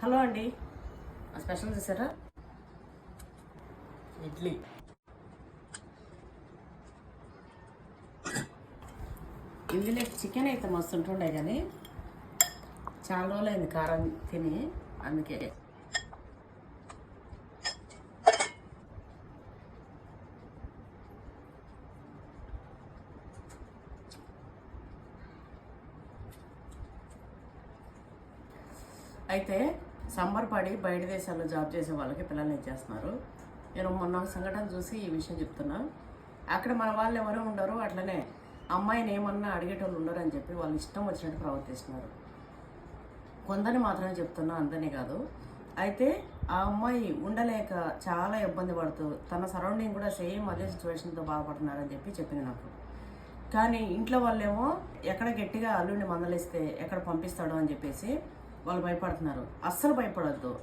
Hello అండి. Special చేశారా? ఇడ్లీ. ఇందులో చికెన్ అయితే మస్తు ఉంటుండే కానీ చాలా రోజులైంది కారం తిని అందుకే. అయితే సమ్మర్ పడి బయట దేశాల్లో జాబ్ చేసే వాళ్ళకి పిల్లల్ని ఇచ్చేస్తున్నారు నేను మొన్న సంఘటన చూసి ఈ విషయం చెప్తున్నా. అక్కడ మన వాళ్ళు ఎవరో ఉండరు అట్లనే అమ్మాయిని ఏమన్నా అడిగేటోళ్ళు ఉండరు అని చెప్పి వాళ్ళు ఇష్టం వచ్చినట్టు ప్రవర్తిస్తున్నారు. కొందరిని మాత్రమే చెప్తున్నా అందరినీ కాదు. అయితే ఆ అమ్మాయి ఉండలేక చాలా ఇబ్బంది పడుతూ తన సరౌండింగ్ కూడా సేమ్ అదే సిచ్యువేషన్తో బాధపడుతున్నారని చెప్పి చెప్పింది నాకు. కానీ ఇంట్లో వాళ్ళేమో ఎక్కడ గట్టిగా అల్లుడిని మందలిస్తే ఎక్కడ పంపిస్తాడో అని చెప్పేసి వాళ్ళు భయపడుతున్నారు. అస్సలు భయపడద్దు.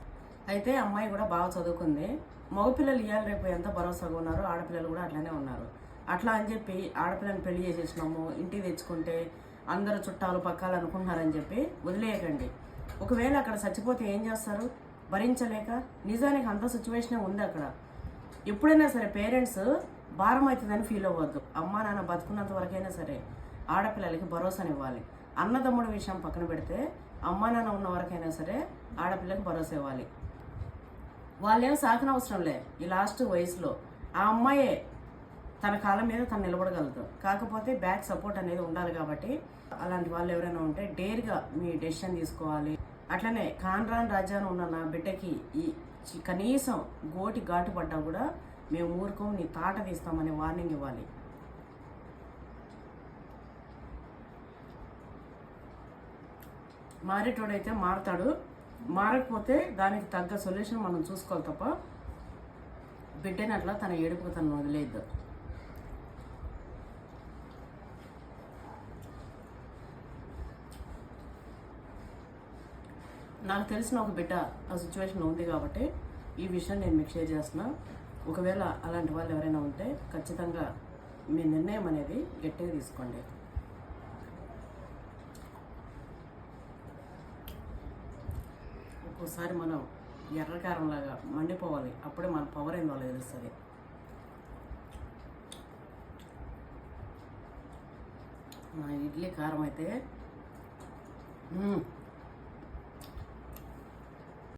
అయితే అమ్మాయి కూడా బాగా చదువుకుంది. మగపిల్లలు ఇవాళ రేపు ఎంత భరోసాగా ఉన్నారు ఆడపిల్లలు కూడా అట్లనే ఉన్నారు. అట్లా అని చెప్పి ఆడపిల్లని పెళ్ళి చేసేసినాము ఇంటికి తెచ్చుకుంటే అందరు చుట్టాలు పక్కాలు అనుకుంటున్నారని చెప్పి వదిలేయకండి. ఒకవేళ అక్కడ చచ్చిపోతే ఏం చేస్తారు? భరించలేక? నిజానికి అంత సిచ్యువేషనే ఉంది అక్కడ. ఎప్పుడైనా సరే పేరెంట్స్ భారం అవుతుందని ఫీల్ అవ్వద్దు. అమ్మా నాన్న బతుకున్నంత వరకైనా సరే ఆడపిల్లలకి భరోసానివ్వాలి. అన్నదమ్ముడు విషయం పక్కన పెడితే అమ్మా నాన్న ఉన్న వరకైనా సరే ఆడపిల్లకి భరోసా ఇవ్వాలి. వాళ్ళేం సాకన అవసరం లే ఈ లాస్ట్ వయసులో. ఆ అమ్మాయే తన కాలం మీద తను నిలబడగలదు. కాకపోతే బ్యాక్ సపోర్ట్ అనేది ఉండాలి కాబట్టి అలాంటి వాళ్ళు ఎవరైనా ఉంటే డేర్గా మీ డెసిషన్ తీసుకోవాలి. అట్లనే కాన్రాన్ రాజ్యాన్ని ఉన్న నా బిడ్డకి ఈ కనీసం గోటి ఘాటు పడ్డా కూడా మేము ఊరుకోం నీ తాట తీస్తామని వార్నింగ్ ఇవ్వాలి. మారేటోడైతే మారతాడు. మారకపోతే దానికి తగ్గ సొల్యూషన్ మనం చూసుకోవాలి తప్ప బిడ్డని అట్లా తన ఏడుపు తను వదిలేద్దు నాకు తెలిసిన ఒక బిడ్డ ఆ సిచ్యువేషన్ ఉంది కాబట్టి ఈ విషయం నేను మీకు షేర్ చేస్తున్నా. ఒకవేళ అలాంటి వాళ్ళు ఎవరైనా ఉంటే ఖచ్చితంగా మీ నిర్ణయం అనేది గట్టిగా తీసుకోండి. ఒక్కోసారి మనం ఎర్రకారంలాగా మండిపోవాలి. అప్పుడే మన పవర్ ఏందో తెలుస్తుంది. మన ఇడ్లీ కారం అయితే